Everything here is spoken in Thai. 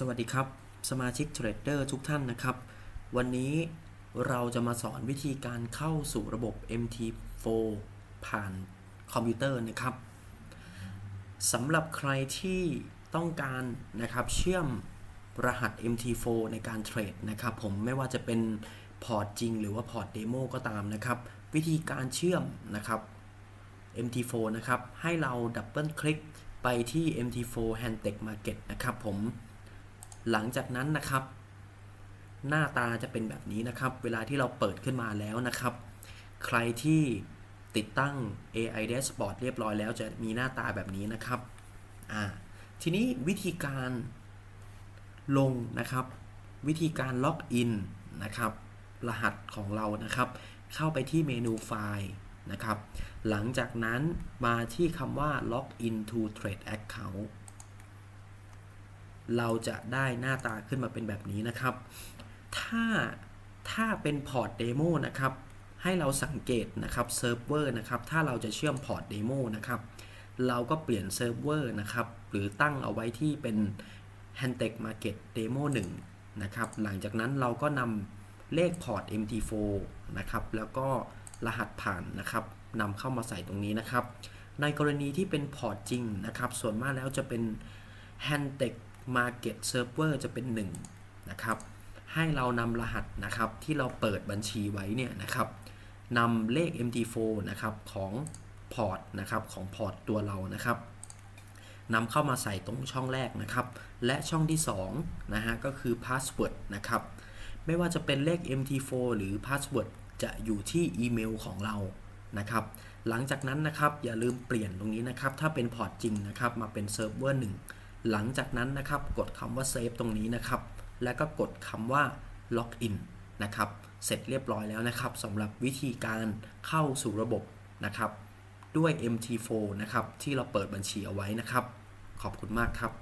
สวัสดีครับ สมาชิกเทรดเดอร์ทุกท่านนะครับ วันนี้เราจะมาสอนวิธีการเข้าสู่ระบบ MT4 ผ่านคอมพิวเตอร์นะครับสำหรับใครที่ต้องการนะครับเชื่อมรหัส MT4 ในการเทรดนะครับผมไม่ว่าจะเป็นพอร์ตจริงหรือว่าพอร์ตเดโมก็ตามนะครับ วิธีการเชื่อมนะครับ MT4 นะครับ ให้เราดับเบิลคลิกไปที่ MT4 Handtech Market นะครับผม หลังจากนั้นนะครับ หน้าตาจะเป็นแบบนี้นะครับ เวลาที่เราเปิดขึ้นมาแล้วนะครับ ใครที่ติดตั้ง AI Dashboard เรียบร้อยแล้วจะมีหน้าตาแบบนี้นะครับอ่าทีนี้วิธีการลงนะครับ วิธีการล็อกอินนะครับ รหัสของเรานะครับ เข้าไปที่เมนูไฟล์นะครับ หลังจากนั้นมาที่คำว่า log in to trade account เราจะได้หน้าตาขึ้นมาเป็นแบบนี้นะครับ ถ้าถ้าเป็นพอร์ตเดโมนะครับ ให้เราสังเกตนะครับเซิร์ฟเวอร์นะครับ ถ้าเราจะเชื่อมพอร์ตเดโมนะครับ เราก็เปลี่ยนเซิร์ฟเวอร์นะครับ หรือตั้งเอาไว้ที่เป็น Handtech Market Demo 1นะครับ หลังจากนั้นเราก็นำเลขพอร์ต MT4 นะครับ แล้วก็รหัสผ่านนะครับนำเข้ามาใส่ตรงนี้นะครับ ในกรณีที่เป็นพอร์ตจริงนะครับ ส่วนมากแล้วจะเป็น Handtech Market Server จะเป็น 1 นะครับ ให้เรานำรหัสนะครับที่เราเปิดบัญชีไว้เนี่ยนะครับนำเลข MT4 นะครับของพอร์ตนะครับของพอร์ตตัวเรานะครับนำเข้ามาใส่ตรงช่องแรกนะครับ และช่องที่2นะฮะก็คือ Password นะครับ ไม่ว่าจะเป็นเลข MT4 หรือ Password จะอยู่ที่อีเมลของเรานะครับ หลังจากนั้นนะครับอย่าลืมเปลี่ยนตรงนี้นะครับ ถ้าเป็นพอร์ตจริงนะครับ มาเป็นเซิร์ฟเวอร์หนึ่ง หลังจากนั้นนะครับกดคำว่าเซฟตรงนี้นะครับ แล้วก็กดคำว่า Login นะครับเสร็จเรียบร้อยแล้วนะครับสำหรับวิธีการเข้าสู่ระบบนะครับ ด้วย MT4 นะครับที่เราเปิดบัญชีเอาไว้นะครับ ขอบคุณมากครับ